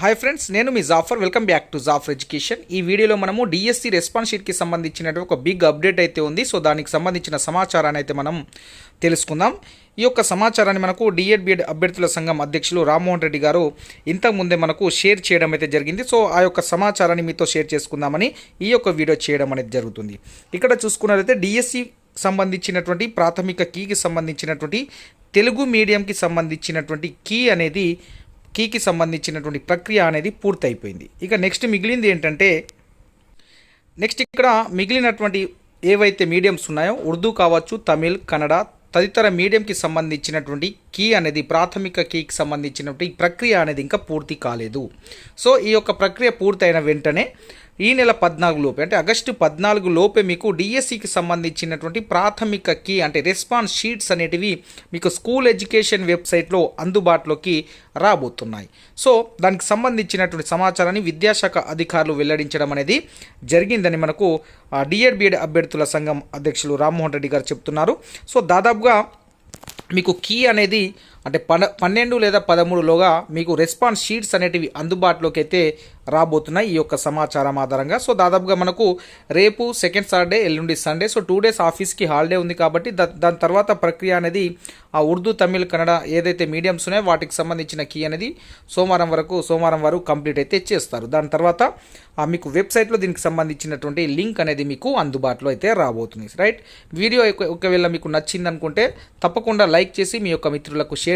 Hi friends నేను మీ Jafar welcome back to Jafar education ఈ వీడియోలో మనము డిఎస్సి రెస్పాన్స్ షీట్కి సంబంధించినటువంటి ఒక బిగ్ అప్డేట్ అయితే ఉంది. సో దానికి సంబంధించిన సమాచారాన్ని అయితే మనం తెలుసుకుందాం. ఈ యొక్క సమాచారాన్ని మనకు డిఎడ్ బిఎడ్ అభ్యర్థుల సంఘం అధ్యక్షులు రామ్మోహన్ రెడ్డి గారు ఇంతకుముందే మనకు షేర్ చేయడం అయితే జరిగింది. సో ఆ యొక్క సమాచారాన్ని మీతో షేర్ చేసుకుందామని ఈ యొక్క వీడియో చేయడం అనేది జరుగుతుంది. ఇక్కడ చూసుకున్నట్లయితే డిఎస్సి సంబంధించినటువంటి ప్రాథమిక కీకి సంబంధించినటువంటి తెలుగు మీడియంకి సంబంధించినటువంటి కీ అనేది కీకి సంబంధించినటువంటి ప్రక్రియ అనేది పూర్తయిపోయింది. ఇక నెక్స్ట్ మిగిలింది ఏంటంటే నెక్స్ట్ ఇక్కడ మిగిలినటువంటి ఏవైతే మీడియంస్ ఉన్నాయో ఉర్దూ కావచ్చు తమిళ్ కన్నడ తదితర మీడియంకి సంబంధించినటువంటి కీ అనేది ప్రాథమిక కీకి సంబంధించినటువంటి ప్రక్రియ అనేది ఇంకా పూర్తి కాలేదు. సో ఈ యొక్క ప్రక్రియ పూర్తయిన వెంటనే ఈ నెల పద్నాలుగు లోపే అంటే ఆగస్టు పద్నాలుగు లోపే మీకు డిఎస్సికి సంబంధించినటువంటి ప్రాథమిక కీ అంటే రెస్పాన్స్ షీట్స్ అనేటివి మీకు స్కూల్ ఎడ్యుకేషన్ వెబ్సైట్లో అందుబాటులోకి రాబోతున్నాయి. సో దానికి సంబంధించినటువంటి సమాచారాన్ని విద్యాశాఖ అధికారులు వెల్లడించడం అనేది జరిగిందని మనకు డిఎడ్ బిఎడ్ అభ్యర్థుల సంఘం అధ్యక్షులు రామ్మోహన్ రెడ్డి గారు చెప్తున్నారు. సో దాదాపుగా మీకు కీ అనేది అంటే పన పన్నెండు లేదా పదమూడులోగా మీకు రెస్పాన్స్ షీట్స్ అనేటివి అందుబాటులోకి అయితే రాబోతున్నాయి ఈ యొక్క సమాచారం ఆధారంగా. సో దాదాపుగా మనకు రేపు సెకండ్ సాటర్డే ఎల్లుండి సండే. సో టూ డేస్ ఆఫీస్కి హాలిడే ఉంది కాబట్టి దా దాని తర్వాత ప్రక్రియ అనేది ఆ ఉర్దూ తమిళ్ కన్నడ ఏదైతే మీడియంస్ ఉన్నాయో వాటికి సంబంధించిన కీ అనేది సోమవారం వరకు సోమవారం వరకు కంప్లీట్ అయితే చేస్తారు. దాని తర్వాత ఆ మీకు వెబ్సైట్లో దీనికి సంబంధించినటువంటి లింక్ అనేది మీకు అందుబాటులో అయితే రాబోతుంది. రైట్? వీడియో ఒకవేళ మీకు నచ్చింది అనుకుంటే తప్పకుండా లైక్ చేసి మీ యొక్క మిత్రులకు share